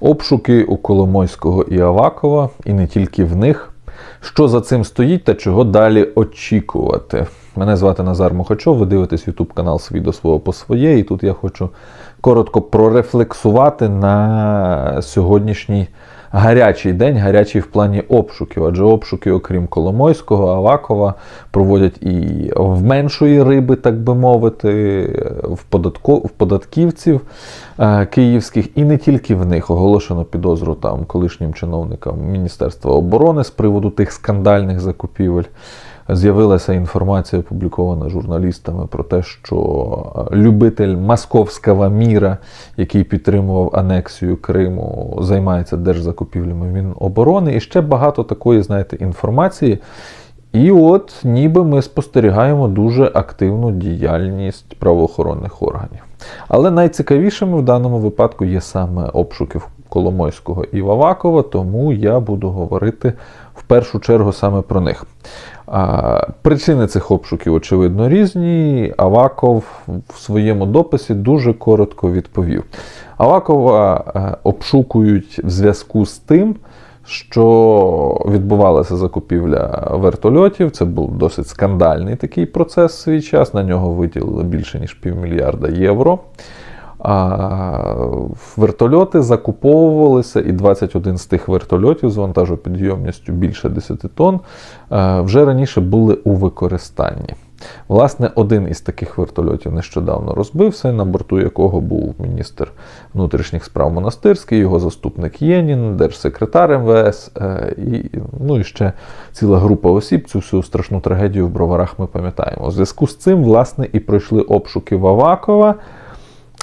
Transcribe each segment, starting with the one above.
Обшуки у Коломойського і Авакова, і не тільки в них. Що за цим стоїть та чого далі очікувати? Мене звати Назар Мухачов, ви дивитесь YouTube канал «Свій до свого по своє. І тут я хочу коротко прорефлексувати на сьогоднішній гарячий день, гарячий в плані обшуків. Адже обшуки, окрім Коломойського, Авакова, проводять і в меншої риби, так би мовити, в, податко, в податківців е, київських, і не тільки в них оголошено підозру там колишнім чиновникам Міністерства оборони з приводу тих скандальних закупівель. З'явилася інформація, опублікована журналістами, про те, що любитель московського міра, який підтримував анексію Криму, займається держзакупівлями Міноборони. І ще багато такої, знаєте, інформації. І от ніби ми спостерігаємо дуже активну діяльність правоохоронних органів. Але найцікавішими в даному випадку є саме обшуки Коломойського і Вавакова, тому я буду говорити в першу чергу саме про них. Причини цих обшуків, очевидно, різні. Аваков в своєму дописі дуже коротко відповів. Авакова е, обшукують в зв'язку з тим, що відбувалася закупівля вертольотів. Це був досить скандальний такий процес в свій час. На нього виділили більше ніж півмільярда євро. А вертольоти закуповувалися, і 21 з тих вертольотів з вантажопідйомністю більше 10 тонн е, вже раніше були у використанні. Власне, один із таких вертольотів нещодавно розбився, на борту якого був міністр внутрішніх справ Монастирський, його заступник Єнін, держсекретар МВС е, і ну, і ще ціла група осіб. Цю всю страшну трагедію в броварах ми пам'ятаємо. У зв'язку з цим, власне, і пройшли обшуки Вавакова.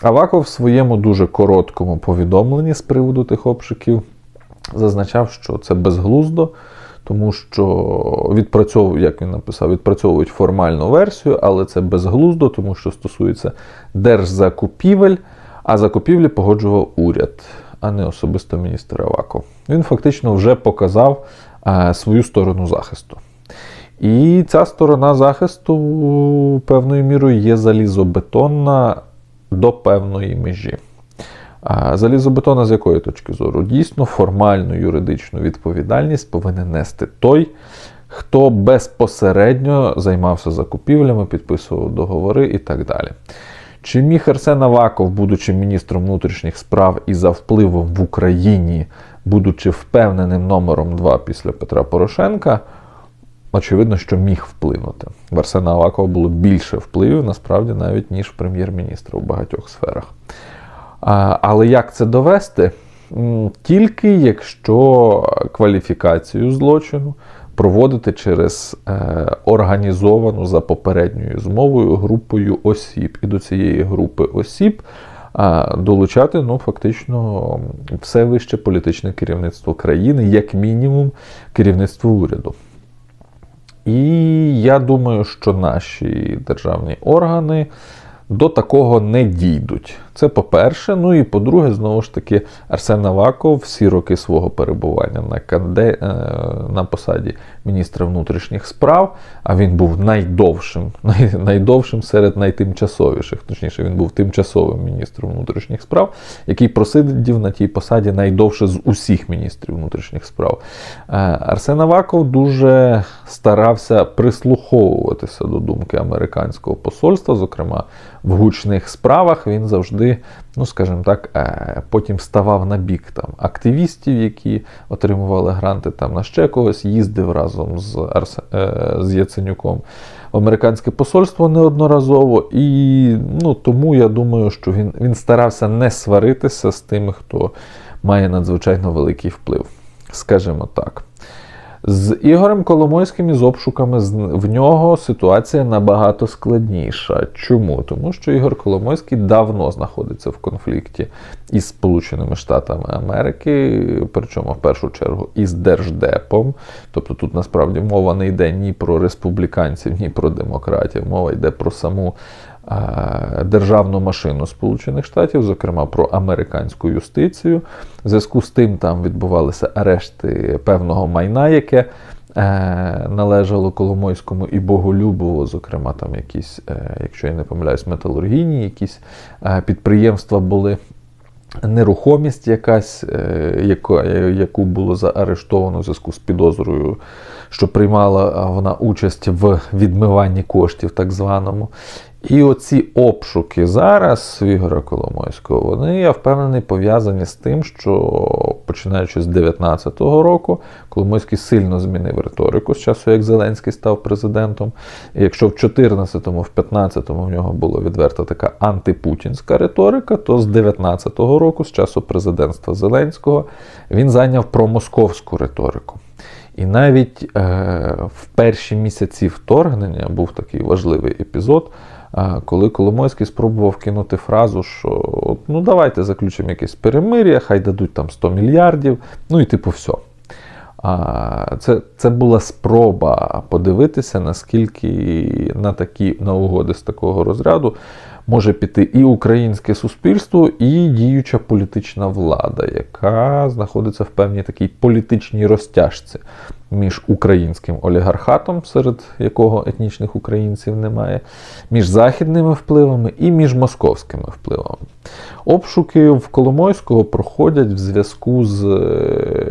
Аваков в своєму дуже короткому повідомленні з приводу тих обшуків зазначав, що це безглуздо, тому що відпрацьовують, як він написав, відпрацьовують формальну версію, але це безглуздо, тому що стосується держзакупівель, а закупівлі погоджував уряд, а не особисто міністр Аваков. Він фактично вже показав а, свою сторону захисту. І ця сторона захисту певною мірою є залізобетонна до певної межі. Залізобетона з якої точки зору? Дійсно, формальну юридичну відповідальність повинен нести той, хто безпосередньо займався закупівлями, підписував договори і так далі. Чи міг Арсен Аваков, будучи міністром внутрішніх справ і за впливом в Україні, будучи впевненим номером 2 після Петра Порошенка, очевидно, що міг вплинути. В Арсена Авакова було більше впливів, насправді, навіть, ніж прем'єр-міністра у багатьох сферах. Але як це довести? Тільки якщо кваліфікацію злочину проводити через е, організовану за попередньою змовою групою осіб. І до цієї групи осіб долучати ну, фактично все вище політичне керівництво країни, як мінімум керівництво уряду. І я думаю, що наші державні органи до такого не дійдуть. Це по-перше. Ну і по-друге, знову ж таки, Арсен Аваков всі роки свого перебування на канде, е, на посаді міністра внутрішніх справ, а він був найдовшим, най, найдовшим серед найтимчасовіших. Точніше, він був тимчасовим міністром внутрішніх справ, який просидів на тій посаді найдовше з усіх міністрів внутрішніх справ. Е, Арсен Аваков дуже старався прислуховуватися до думки американського посольства, зокрема в гучних справах він завжди, ну скажімо так, е, потім ставав на бік там активістів, які отримували гранти там на ще когось, їздив разом з Арс... Е, з Яценюком в американське посольство неодноразово. І ну, тому я думаю, що він, він старався не сваритися з тими, хто має надзвичайно великий вплив. Скажімо так. З Ігорем Коломойським і з обшуками в нього ситуація набагато складніша. Чому? Тому що Ігор Коломойський давно знаходиться в конфлікті із Сполученими Штатами Америки, причому в першу чергу із Держдепом. Тобто тут насправді мова не йде ні про республіканців, ні про демократів, мова йде про саму державну машину Сполучених Штатів, зокрема про американську юстицію. В зв'язку з тим там відбувалися арешти певного майна, яке е, належало Коломойському і Боголюбову, зокрема, там якісь, е, якщо я не помиляюсь, металургійні, якісь е, підприємства були. нерухомість якась, яку було заарештовано в зв'язку з підозрою, що приймала вона участь в відмиванні коштів, так званому. І оці обшуки зараз Ігоря Коломойського, вони, я впевнений, пов'язані з тим, що починаючи з 19-го року, Коломойський сильно змінив риторику з часу, як Зеленський став президентом. І якщо в 14-му, в 15-му в нього була відверта така антипутінська риторика, то з 19-го року, з часу президентства Зеленського, він зайняв промосковську риторику. І навіть е, в перші місяці вторгнення був такий важливий епізод коли Коломойський спробував кинути фразу, що ну давайте заключимо якесь перемир'я, хай дадуть там 100 мільярдів, ну і типу все. Це це була спроба подивитися, наскільки на такі на угоди з такого розряду може піти і українське суспільство, і діюча політична влада, яка знаходиться в певній такій політичній розтяжці між українським олігархатом, серед якого етнічних українців немає, між західними впливами і між московськими впливами. Обшуки в Коломойського проходять в зв'язку з е,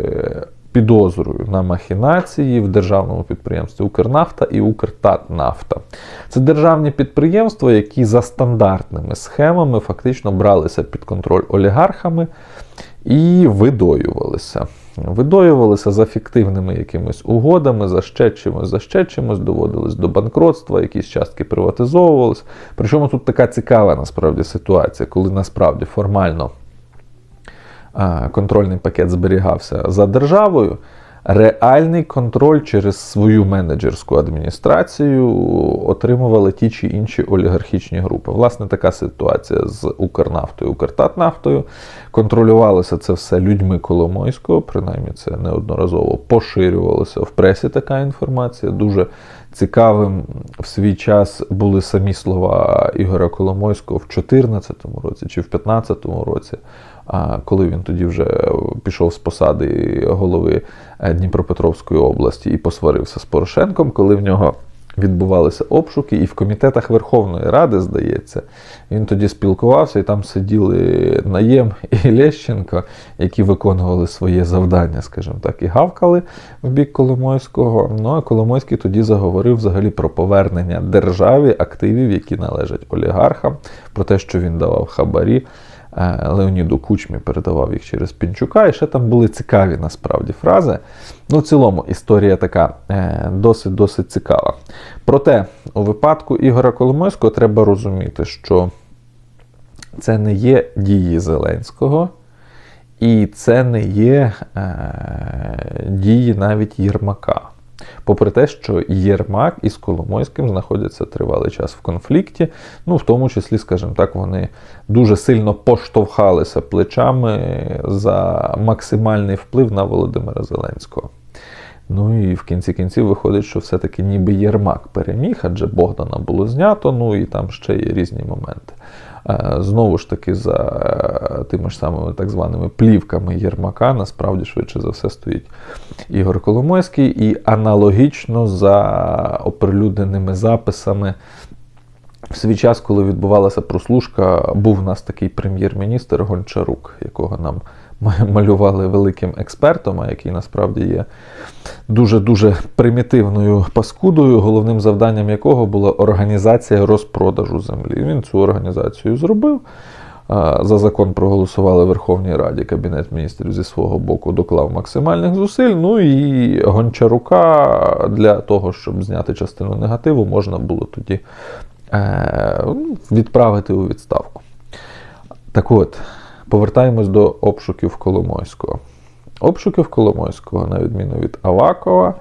підозрою на махінації в державному підприємстві Укрнафта і Укртатнафта. Це державні підприємства, які за стандартними схемами фактично бралися під контроль олігархами і видоювалися. Видоювалися за фіктивними якимись угодами, за ще чимось, за ще чимось, доводились до банкротства, якісь частки приватизовувалися. Причому тут така цікава насправді ситуація, коли насправді формально контрольний пакет зберігався за державою. Реальний контроль через свою менеджерську адміністрацію отримували ті чи інші олігархічні групи. Власне, така ситуація з Укрнафтою, Укртатнафтою. Контролювалося це все людьми Коломойського, принаймні це неодноразово поширювалося в пресі. Така інформація. Дуже цікавим в свій час були самі слова Ігоря Коломойського в 2014 році чи в 2015 році. Коли він тоді вже пішов з посади голови е, Дніпропетровської області і посварився з Порошенком, коли в нього відбувалися обшуки, і в комітетах Верховної Ради, здається, він тоді спілкувався, і там сиділи Наєм і Лещенко, які виконували своє завдання, скажімо так, і гавкали в бік Коломойського. Ну а Коломойський тоді заговорив взагалі про повернення державі активів, які належать олігархам, про те, що він давав хабарі. Е, Леоніду Кучмі передавав їх через Пінчука. І ще там були цікаві насправді фрази. Ну, в цілому, історія така досить-досить цікава. Проте, у випадку Ігоря Коломойського треба розуміти, що це не є дії Зеленського, і це не є е, дії навіть Єрмака. Попри те, що Єрмак із Коломойським знаходяться тривалий час в конфлікті, ну в тому числі, скажімо так, вони дуже сильно поштовхалися плечами за максимальний вплив на Володимира Зеленського. Ну і в кінці кінців виходить, що все-таки ніби Єрмак переміг, адже Богдана було знято, ну і там ще є різні моменти. Е, знову ж таки, за е, тими ж самими так званими плівками Єрмака, насправді швидше за все стоїть Ігор Коломойський, і аналогічно за оприлюдненими записами. В свій час, коли відбувалася прослушка, був у нас такий прем'єр-міністр Гончарук, якого нам малювали великим експертом, а який насправді є дуже-дуже примітивною паскудою, головним завданням якого була організація розпродажу землі. Він цю організацію зробив. За закон проголосували Верховній Раді Кабінет міністрів зі свого боку доклав максимальних зусиль. Ну і Гончарука для того, щоб зняти частину негативу, можна було тоді е, відправити у відставку. Так от, повертаємось до обшуків Коломойського. Обшуків Коломойського, на відміну від Авакова,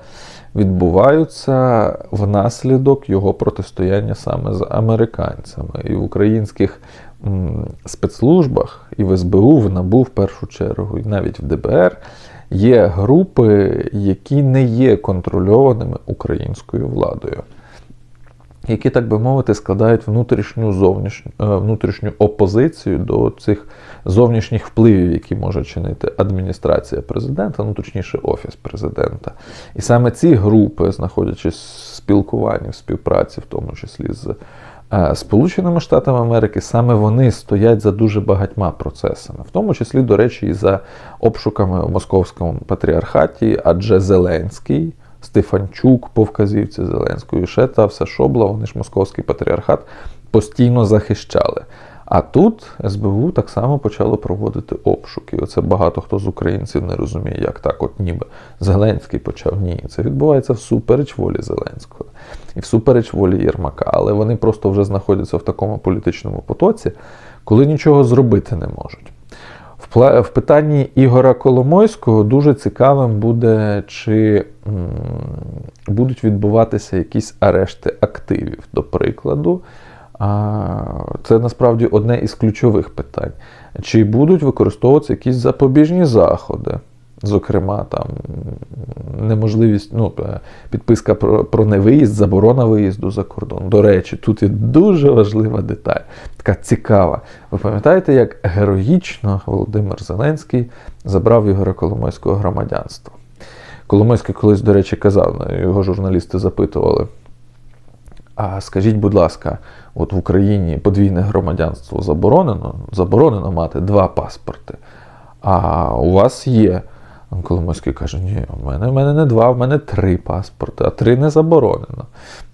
відбуваються внаслідок його протистояння саме з американцями. І в українських спецслужбах, і в СБУ, в НАБУ в першу чергу, і навіть в ДБР є групи, які не є контрольованими українською владою які, так би мовити, складають внутрішню зовнішню, е, внутрішню опозицію до цих зовнішніх впливів, які може чинити адміністрація президента, ну точніше, офіс президента. І саме ці групи, знаходячись в спілкуванні, в співпраці, в тому числі з Е, Сполученими Штатами Америки саме вони стоять за дуже багатьма процесами, в тому числі, до речі, і за обшуками в московському патріархаті, адже Зеленський, Стефанчук по вказівці Зеленської, ще та вся шобла, вони ж московський патріархат постійно захищали. А тут СБУ так само почало проводити обшуки. Оце багато хто з українців не розуміє, як так, от ніби Зеленський почав. Ні, це відбувається всупереч волі Зеленського і всупереч волі Єрмака. Але вони просто вже знаходяться в такому політичному потоці, коли нічого зробити не можуть. В питанні Ігора Коломойського дуже цікавим буде, чи будуть відбуватися якісь арешти активів, до прикладу. Це насправді одне із ключових питань. Чи будуть використовуватися якісь запобіжні заходи? Зокрема, там неможливість, ну, е, підписка про, про невиїзд, заборона виїзду за кордон. До речі, тут є дуже важлива деталь, така цікава. Ви пам'ятаєте, як героїчно Володимир Зеленський забрав Ігоря Коломойського громадянство? Коломойський колись, до речі, казав, його журналісти запитували. А скажіть, будь ласка, от в Україні подвійне громадянство заборонено, заборонено мати два паспорти. А у вас є. Коломойський каже, ні, в мене, в мене не два, в мене три паспорти, а три не заборонено.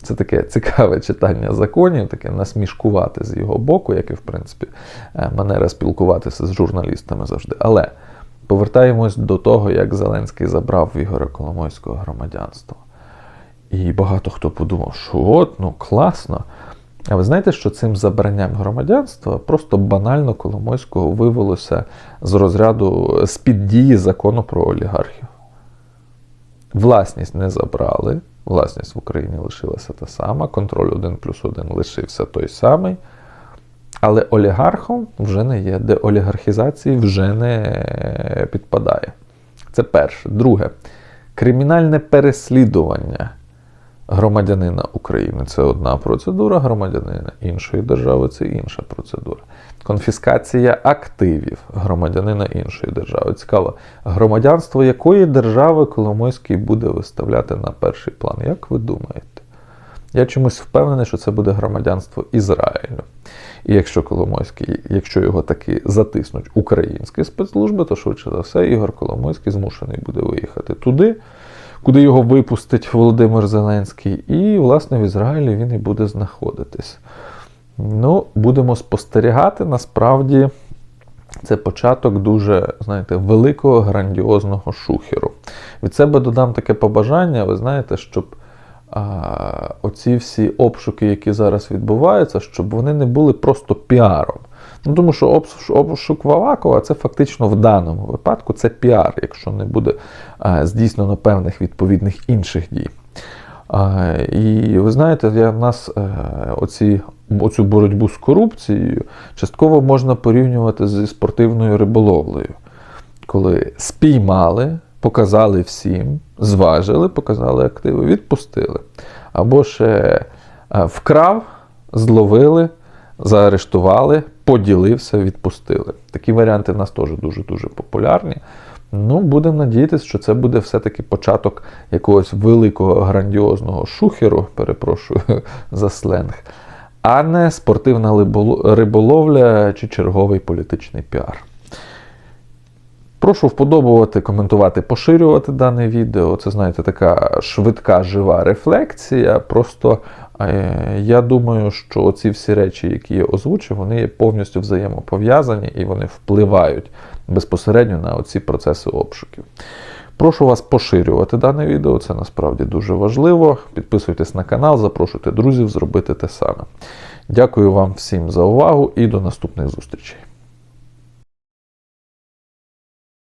Це таке цікаве читання законів, таке насмішкувати з його боку, як і, в принципі, е, манера спілкуватися з журналістами завжди. Але повертаємось до того, як Зеленський забрав в Ігоря Коломойського громадянство. І багато хто подумав, що от, ну класно. А ви знаєте, що цим забранням громадянства просто банально Коломойського вивелося з розряду з-під дії закону про олігархів. Власність не забрали, власність в Україні лишилася та сама, контроль 1 плюс 1 лишився той самий. Але олігархом вже не є, де олігархізації вже не підпадає. Це перше. Друге, кримінальне переслідування громадянина України це одна процедура, громадянина іншої держави це інша процедура. Конфіскація активів громадянина іншої держави. Цікаво, громадянство якої держави Коломойський буде виставляти на перший план? Як ви думаєте? Я чомусь впевнений, що це буде громадянство Ізраїлю. І якщо Коломойський, якщо його таки затиснуть українські спецслужби, то швидше за все Ігор Коломойський змушений буде виїхати туди, куди його випустить Володимир Зеленський, і, власне, в Ізраїлі він і буде знаходитись. Ну, будемо спостерігати. Насправді, це початок дуже, знаєте, великого грандіозного шухеру. Від себе додам таке побажання, ви знаєте, щоб а, оці всі обшуки, які зараз відбуваються, щоб вони не були просто піаром. Ну, Тому що обшук, Вавакова це фактично в даному випадку це піар, якщо не буде а, здійснено певних відповідних інших дій. А, і ви знаєте, я, в нас е, оці, оцю боротьбу з корупцією частково можна порівнювати зі спортивною риболовлею, коли спіймали, показали всім, зважили, показали активи, відпустили. Або ще е, вкрав, зловили, заарештували, поділився, відпустили. Такі варіанти в нас теж дуже-дуже популярні. Ну, будемо надіятися, що це буде все-таки початок якогось великого грандіозного шухеру, перепрошую за сленг, а не спортивна риболовля чи черговий політичний піар. Прошу вподобувати, коментувати, поширювати дане відео. Це, знаєте, така швидка жива рефлексія. Просто е, я думаю, що ці всі речі, які я озвучив, вони є повністю взаємопов'язані і вони впливають безпосередньо на оці процеси обшуків. Прошу вас поширювати дане відео, це насправді дуже важливо. Підписуйтесь на канал, запрошуйте друзів зробити те саме. Дякую вам всім за увагу і до наступних зустрічей.